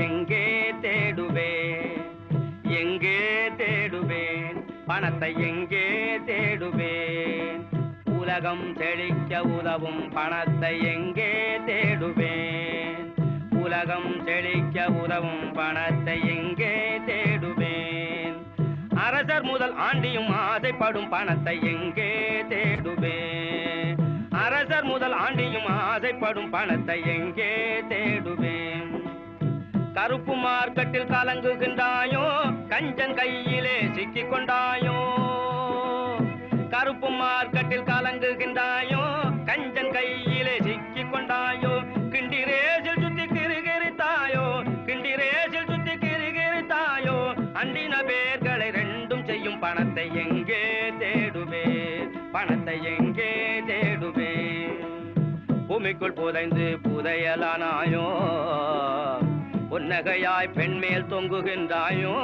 எங்கே தேடுவேன் எங்கே தேடுவேன்? பணத்தை எங்கே தேடுவேன்? உலகம் செழிக்க உதவும் பணத்தை எங்கே தேடுவேன்? உலகம் செழிக்க உதவும் பணத்தை எங்கே தேடுவேன்? அரசர் முதல் ஆண்டியும் ஆசைப்படும் பணத்தை எங்கே தேடுவேன்? அரசர் முதல் ஆண்டியும் ஆசைப்படும் பணத்தை எங்கே தேடுவேன்? கருப்பு மார்க்கெட்டில் கலங்குகின்றாயோ கஞ்சன் கையிலே சிக்கிக் கொண்டாயோ கருப்பு மார்க்கெட்டில் கலங்குகின்றாயோ கஞ்சன் கையிலே சிக்கிக் கொண்டாயோ கிண்டி ரேசில் சுத்தி கிருகிருத்தாயோ கிண்டி ரேசில் சுத்தி கிருகிருத்தாயோ அண்டின பேர்களை ரெண்டும் செய்யும் பணத்தை எங்கே தேடுவே? பணத்தை எங்கே தேடுவே? பூமிக்குள் புதைந்து புதையலானாயோ பொன்னகையாய் பெண்மேல் தொங்குகின்றாயோ?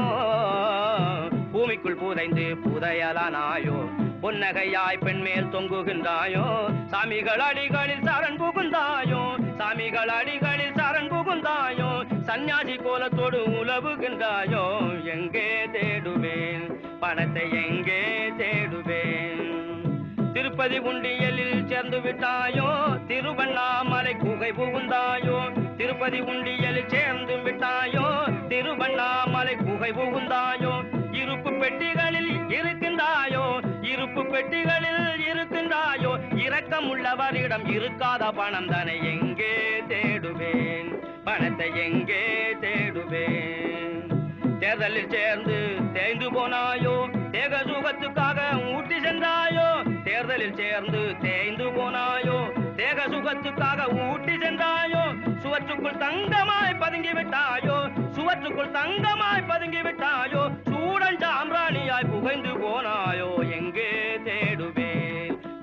பூமிக்குள் புதைந்து புதையலானாயோ? பொன்னகையாய் பெண்மேல் தொங்குகின்றாயோ? சாமிகள் அடிகளில் சரண் புகுந்தாயோ? சாமிகள் அடிகளில் சரண் புகுந்தாயோ? சந்நியாசி கோலத்தோடு உலவுகின்றாயோ? எங்கே தேடுவேன்? பணத்தை எங்கே தேடுவேன்? திருப்பதி உண்டியலில் சேர்ந்து விட்டாயோ? திருவண்ணாமலை குகை புகுந்தாயோ? திருப்பதி உண்டியலில் சேர்ந்து திருவண்ணாமலை குகை புகுந்தாயோ இருப்பு பெட்டிகளில் இருக்கின்றாயோ? இருப்பு பெட்டிகளில் இருக்கின்றாயோ? இரக்கம் உள்ளவரிடம் இருக்காத பணம் தானே எங்கே தேடுவேன்? பணத்தை எங்கே தேடுவேன்? தேர்தலில் சேர்ந்து தேய்ந்து போனாயோ? தேக சுகத்துக்காக ஊட்டி சென்றாயோ? தேர்தலில் சேர்ந்து தேய்ந்து போனாயோ? தேக சுகத்துக்காக ஊட்டி சென்றாயோ? சுவற்றுக்குள் தங்கமாய் பதுங்கி விட்டாயோ? சுவற்றுக்குள் தங்கமாய்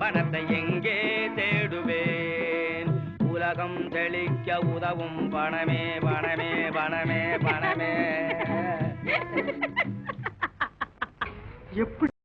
பணத்தை எங்கே தேடுவேன்? உலகம் தெளிக்க உதவும் பணமே பணமே பணமே பணமே. எப்படி